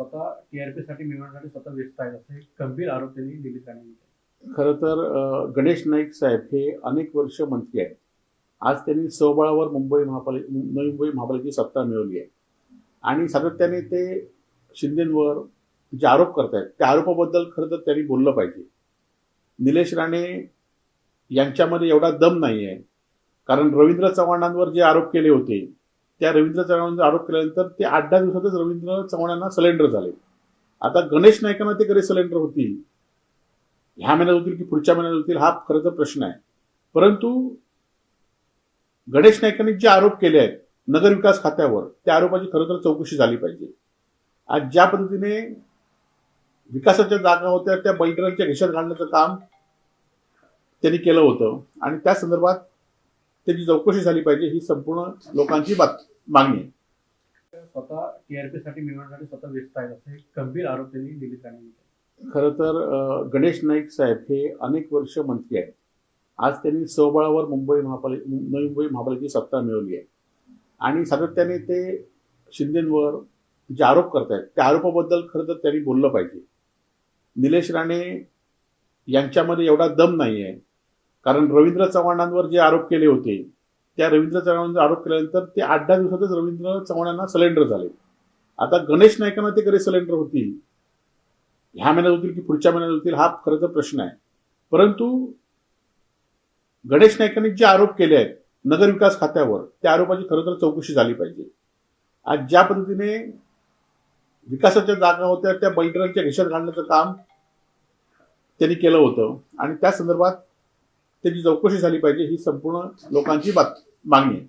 स्वतः टीआरपी साठी मिळवण्यासाठी स्वतः व्यस्त आहेत असे गंभीर आरोप त्यांनी दिलीप राणे खरं तर गणेश नाईक साहेब हे अनेक वर्ष मंत्री आहेत. आज त्यांनी स्वबळावर मुंबई महापालिका नवी मुंबई महापालिकेची सत्ता मिळवली आहे. आणि सातत्याने ते शिंदेंवर जे आरोप करतायत त्या आरोपाबद्दल खरं तर त्यांनी बोललं पाहिजे. निलेश राणे यांच्यामध्ये एवढा दम नाही आहे कारण रवींद्र चव्हाणांवर जे आरोप केले होते त्या रवींद्र चव्हाणांचा आरोप केल्यानंतर ते आठ दहा दिवसातच रवींद्र चव्हाणांना सिलेंडर झाले. आता गणेश नाईकांना ते कधी सिलेंडर होतील? ह्या महिन्यात होतील की पुढच्या महिन्यात होतील? हा खरं तर प्रश्न आहे. परंतु गणेश नाईकांनी जे आरोप केले आहेत नगरविकास खात्यावर त्या आरोपाची खरं तर चौकशी झाली पाहिजे. आज ज्या पद्धतीने विकासाच्या जागा होत्या त्या बैठकांच्या घशात घालण्याचं काम त्यांनी केलं होतं. आणि त्या संदर्भात त्याची चौकशी झाली पाहिजे ही संपूर्ण लोकांची बात मागणी आहे. स्वतः टीआरपी साठी मिळवण्यासाठी स्वतः व्यस्त आहेत असे गंभीर आरोप त्यांनी दिलीप राणे. खरं तर गणेश नाईक साहेब हे अनेक वर्ष मंत्री आहेत. आज त्यांनी स्वबळावर मुंबई महापालिका नवी मुंबई महापालिकेची सत्ता मिळवली आहे. आणि सातत्याने ते शिंदेंवर जे आरोप करतायत त्या आरोपाबद्दल खरं तर त्यांनी बोललं पाहिजे. निलेश राणे यांच्यामध्ये एवढा दम नाही आहे कारण रवींद्र चव्हाणांवर जे आरोप केले होते त्या रवींद्र चव्हाणांवर आरोप केल्यानंतर ते आठ दहा दिवसातच रवींद्र चव्हाणांना सिलेंडर झाले. आता गणेश नायकांना ते कधी सिलेंडर होतील? ह्या महिन्यात होतील की पुढच्या महिन्यात होतील? हा खरं तर प्रश्न आहे. परंतु गणेश नायकांनी जे आरोप केले आहेत नगरविकास खात्यावर त्या आरोपाची खरं तर चौकशी झाली पाहिजे. आज ज्या पद्धतीने विकासाच्या जागा होत्या त्या बैठकांच्या घशात घालण्याचं काम त्यांनी केलं होतं. आणि त्या संदर्भात त्याची चौकशी झाली पाहिजे ही संपूर्ण लोकांची बात मागणी आहे.